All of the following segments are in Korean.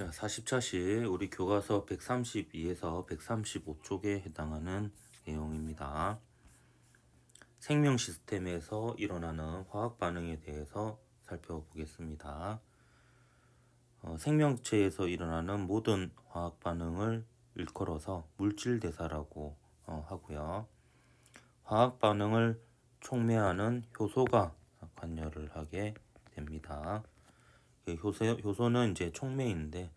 자, 40차시 우리 교과서 132에서 135쪽에 해당하는 내용입니다. 생명 시스템에서 일어나는 화학 반응에 대해서 살펴보겠습니다. 어, 생명체에서 일어나는 모든 화학 반응을 일컬어서 물질 대사라고 어, 하고요. 화학 반응을 촉매하는 효소가 관여를 하게 됩니다. 그 효소, 효소는 이제 촉매인데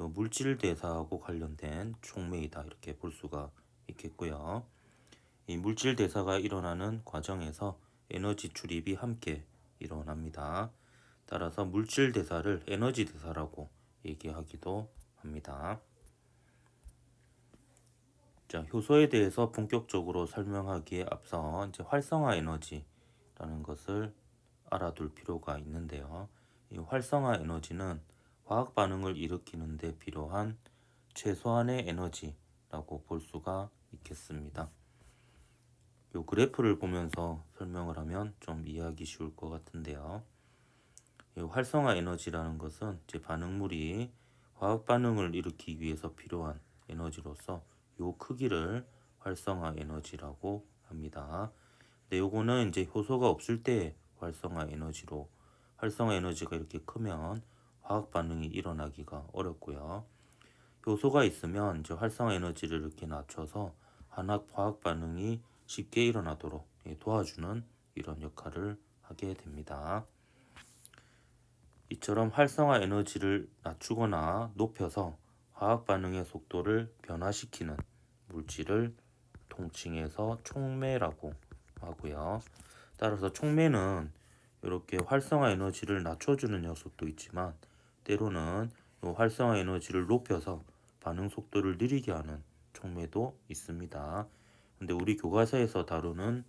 요 물질 대사하고 관련된 촉매이다 이렇게 볼 수가 있겠고요. 이 물질 대사가 일어나는 과정에서 에너지 출입이 함께 일어납니다. 따라서 물질 대사를 에너지 대사라고 얘기하기도 합니다. 자, 효소에 대해서 본격적으로 설명하기에 앞서 이제 활성화 에너지라는 것을 알아둘 필요가 있는데요. 이 활성화 에너지는 화학 반응을 일으키는 데 필요한 최소한의 에너지라고 볼 수가 있겠습니다. 요 그래프를 보면서 설명을 하면 좀 이해하기 쉬울 것 같은데요. 이 활성화 에너지라는 것은 제 반응물이 화학 반응을 일으키기 위해서 필요한 에너지로서 요 크기를 활성화 에너지라고 합니다. 근데 요거는 이제 효소가 없을 때 활성화 에너지로 활성화 에너지가 이렇게 크면 화학 반응이 일어나기가 어렵고요. 효소가 있으면 이제 활성화 에너지를 이렇게 낮춰서 한학 화학 반응이 쉽게 일어나도록 도와주는 이런 역할을 하게 됩니다. 이처럼 활성화 에너지를 낮추거나 높여서 화학 반응의 속도를 변화시키는 물질을 통칭해서 촉매라고 하고요. 따라서 촉매는 이렇게 활성화 에너지를 낮춰주는 녀석도 있지만 때로는 활성화 에너지를 높여서 반응 속도를 느리게 하는 촉매도 있습니다. 근데 우리 교과서에서 다루는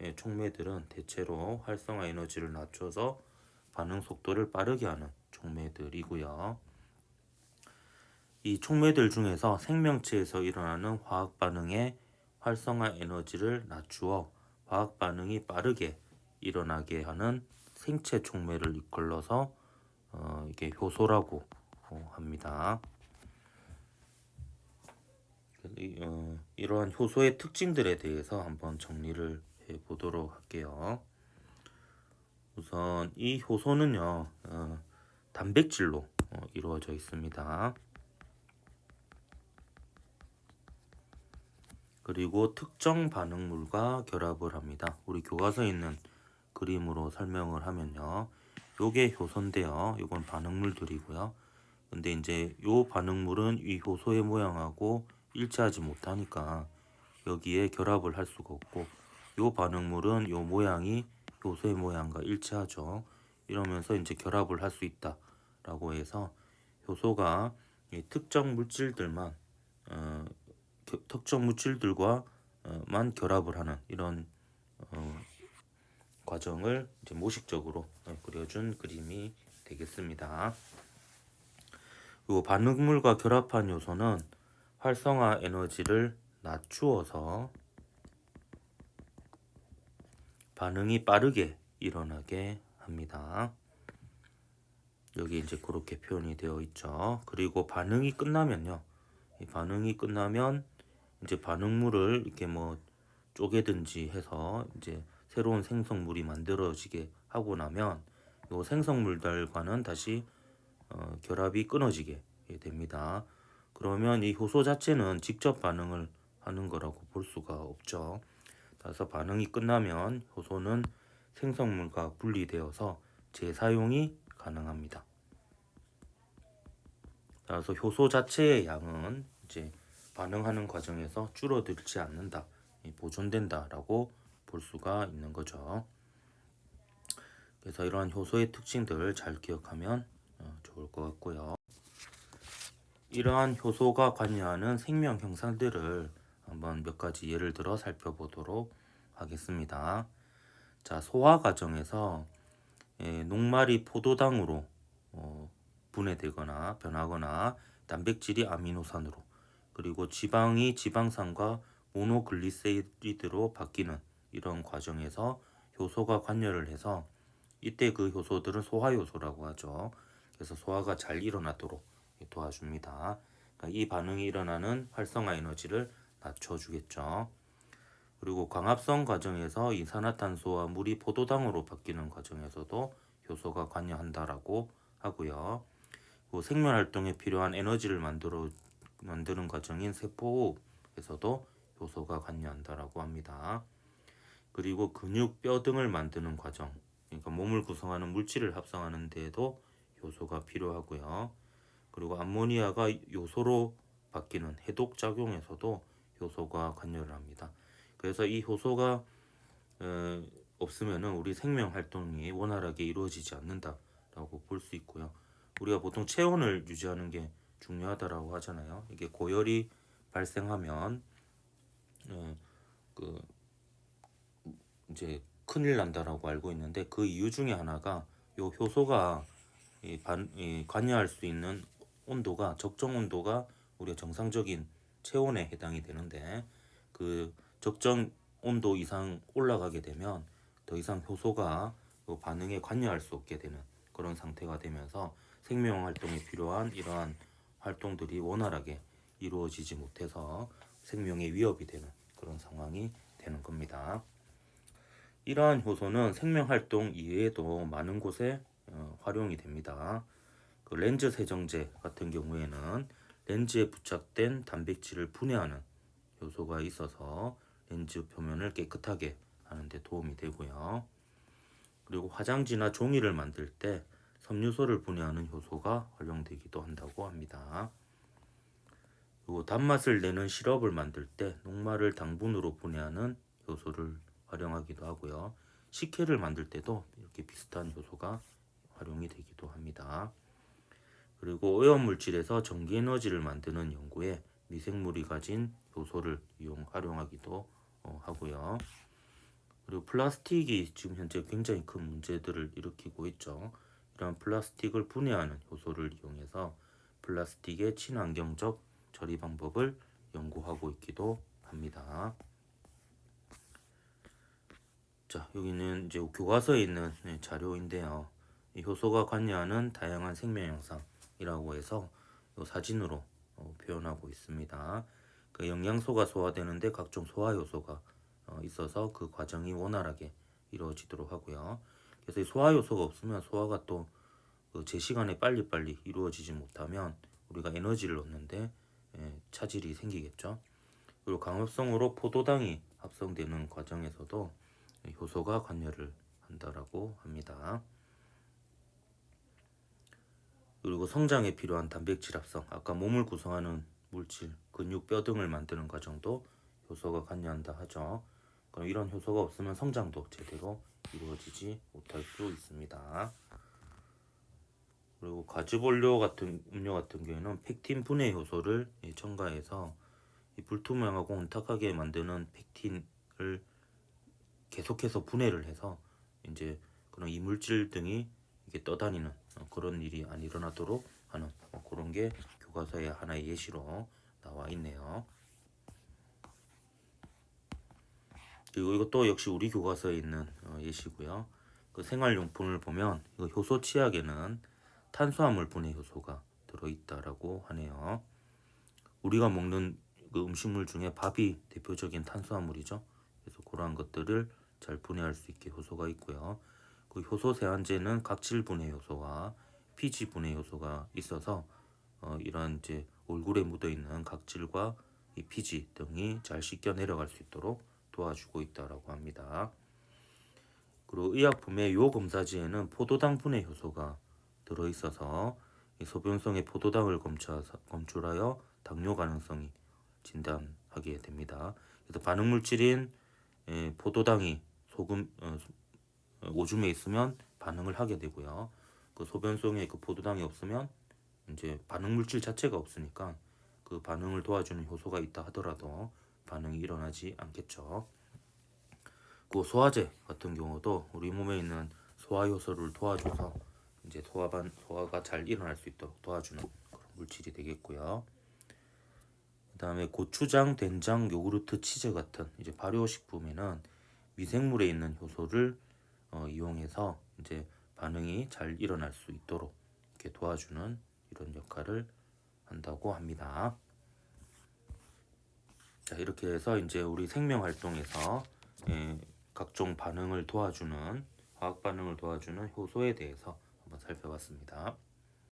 예, 촉매들은 대체로 활성화 에너지를 낮춰서 반응 속도를 빠르게 하는 촉매들이고요. 이 촉매들 중에서 생명체에서 일어나는 화학 반응의 활성화 에너지를 낮추어 화학 반응이 빠르게 일어나게 하는 생체 촉매를 이끌러서 어, 이게 효소라고 어, 합니다. 어, 이러한 효소의 특징들에 대해서 한번 정리를 해 보도록 할게요. 우선 이 효소는요 어, 단백질로 어, 이루어져 있습니다. 그리고 특정 반응물과 결합을 합니다. 우리 교과서에 있는 그림으로 설명을 하면요. 요게 효소인데요. 이건 반응물들이고요. 근데 이제 요 반응물은 이 효소의 모양하고 일치하지 못하니까 여기에 결합을 할 수가 없고 요 반응물은 요 모양이 효소의 모양과 일치하죠. 이러면서 이제 결합을 할 수 있다라고 해서 효소가 특정 물질들만 어, 특정 물질들과만 결합을 하는 이런 어, 과정을 이제 모식적으로 어, 그려준 그림이 되겠습니다. 요 반응물과 결합한 요소는 활성화 에너지를 낮추어서 반응이 빠르게 일어나게 합니다. 여기 이제 그렇게 표현이 되어 있죠. 그리고 반응이 끝나면요. 이 반응이 끝나면 이제 반응물을 이렇게 뭐 쪼개든지 해서 이제 새로운 생성물이 만들어지게 하고 나면 이 생성물들과는 다시 어, 결합이 끊어지게 됩니다. 그러면 이 효소 자체는 직접 반응을 하는 거라고 볼 수가 없죠. 따라서 반응이 끝나면 효소는 생성물과 분리되어서 재사용이 가능합니다. 따라서 효소 자체의 양은 이제 반응하는 과정에서 줄어들지 않는다, 보존된다라고 볼 수가 있는 거죠. 그래서 이러한 효소의 특징들을 잘 기억하면 어, 좋을 것 같고요. 이러한 효소가 관여하는 생명 형상들을 한번 몇 가지 예를 들어 살펴보도록 하겠습니다. 자, 소화 과정에서 예, 녹말이 포도당으로 어, 분해되거나 변하거나 단백질이 아미노산으로 그리고 지방이 지방산과 모노글리세리드로 바뀌는 이런 과정에서 효소가 관여를 해서 이때 그 효소들은 소화 효소라고 하죠. 그래서 소화가 잘 일어나도록 도와줍니다. 그러니까 이 반응이 일어나는 활성화 에너지를 낮춰주겠죠. 그리고 광합성 과정에서 이산화탄소와 물이 포도당으로 바뀌는 과정에서도 효소가 관여한다라고 하고요. 그 생명 활동에 필요한 에너지를 만들어 만드는 과정인 세포호흡에서도 효소가 관여한다라고 합니다. 그리고 근육, 뼈 등을 만드는 과정, 그러니까 몸을 구성하는 물질을 합성하는 데에도 효소가 필요하고요. 그리고 암모니아가 요소로 바뀌는 해독 작용에서도 효소가 관여를 합니다. 그래서 이 효소가 어, 없으면은 우리 생명 활동이 원활하게 이루어지지 않는다라고 볼 수 있고요. 우리가 보통 체온을 유지하는 게 중요하다라고 하잖아요. 이게 고열이 발생하면 어, 그 이제 큰일 난다라고 알고 있는데 그 이유 중에 하나가 요 효소가 이 반, 이 관여할 수 있는 온도가 적정 온도가 우리가 정상적인 체온에 해당이 되는데 그 적정 온도 이상 올라가게 되면 더 이상 효소가 그 반응에 관여할 수 없게 되는 그런 상태가 되면서 생명 활동에 필요한 이러한 활동들이 원활하게 이루어지지 못해서 생명에 위협이 되는 그런 상황이 되는 겁니다. 이러한 효소는 생명 활동 이외에도 많은 곳에 어, 활용이 됩니다. 그 렌즈 세정제 같은 경우에는 렌즈에 부착된 단백질을 분해하는 요소가 있어서 렌즈 표면을 깨끗하게 하는 데 도움이 되고요. 그리고 화장지나 종이를 만들 때 섬유소를 분해하는 효소가 활용되기도 한다고 합니다. 그리고 단맛을 내는 시럽을 만들 때 녹말을 당분으로 분해하는 효소를 활용하기도 하고요. 식혜를 만들 때도 이렇게 비슷한 효소가 활용이 되기도 합니다. 그리고 오염물질에서 전기에너지를 만드는 연구에 미생물이 가진 요소를 이용 활용하기도 어, 하고요. 그리고 플라스틱이 지금 현재 굉장히 큰 문제들을 일으키고 있죠. 이런 플라스틱을 분해하는 효소를 이용해서 플라스틱의 친환경적 처리 방법을 연구하고 있기도 합니다. 자, 여기는 이제 교과서에 있는 네, 자료인데요. 이 효소가 관여하는 다양한 생명 현상이라고 해서 이 사진으로 어, 표현하고 있습니다. 그 영양소가 소화되는데 각종 소화 요소가 어, 있어서 그 과정이 원활하게 이루어지도록 하고요. 그래서 이 소화 요소가 없으면 소화가 또제 그 시간에 빨리빨리 이루어지지 못하면 우리가 에너지를 얻는데 예, 차질이 생기겠죠. 그리고 강합성으로 포도당이 합성되는 과정에서도 효소가 관여를 한다라고 합니다. 그리고 성장에 필요한 단백질 합성, 아까 몸을 구성하는 물질, 근육, 뼈 등을 만드는 과정도 효소가 관여한다 하죠. 그럼 이런 효소가 없으면 성장도 제대로 이루어지지 못할 수 있습니다. 그리고 과즙원료 같은 음료 같은 경우에는 펙틴 분해 효소를 첨가해서 이 불투명하고 혼탁하게 만드는 펙틴을 계속해서 분해를 해서 이제 그런 이물질 등이 이게 떠다니는 그런 일이 안 일어나도록 하는 뭐 그런 게 교과서의 하나의 예시로 나와 있네요. 그리고 이것도 역시 우리 교과서에 있는 어, 예시고요. 그 생활용품을 보면 효소 치약에는 탄수화물 분해 효소가 들어있다라고 하네요. 우리가 먹는 그 음식물 중에 밥이 대표적인 탄수화물이죠. 그래서 그러한 것들을 잘 분해할 수 있게 효소가 있고요. 그 효소 세안제는 각질 분해 효소와 피지 분해 효소가 있어서 어, 이런 이제 얼굴에 묻어 있는 각질과 이 피지 등이 잘 씻겨 내려갈 수 있도록 도와주고 있다라고 합니다. 그리고 의약품의 요 검사지에는 포도당 분해 효소가 들어 있어서 소변성의 포도당을 검출하여 당뇨 가능성이 진단하게 됩니다. 그래서 반응 물질인 포도당이 소금 어, 오줌에 있으면 반응을 하게 되고요. 그 소변성에 그 포도당이 없으면 이제 반응 물질 자체가 없으니까 그 반응을 도와주는 효소가 있다 하더라도 반응이 일어나지 않겠죠. 그 소화제 같은 경우도 우리 몸에 있는 소화 효소를 도와줘서 이제 소화반 소화가 잘 일어날 수 있도록 도와주는 그런 물질이 되겠고요. 그다음에 고추장, 된장, 요구르트, 치즈 같은 이제 발효식품에는 미생물에 있는 효소를 어, 이용해서 이제 반응이 잘 일어날 수 있도록 이렇게 도와주는 이런 역할을 한다고 합니다. 자, 이렇게 해서 이제 우리 생명 활동에서 예, 각종 반응을 도와주는 화학 반응을 도와주는 효소에 대해서 한번 살펴봤습니다.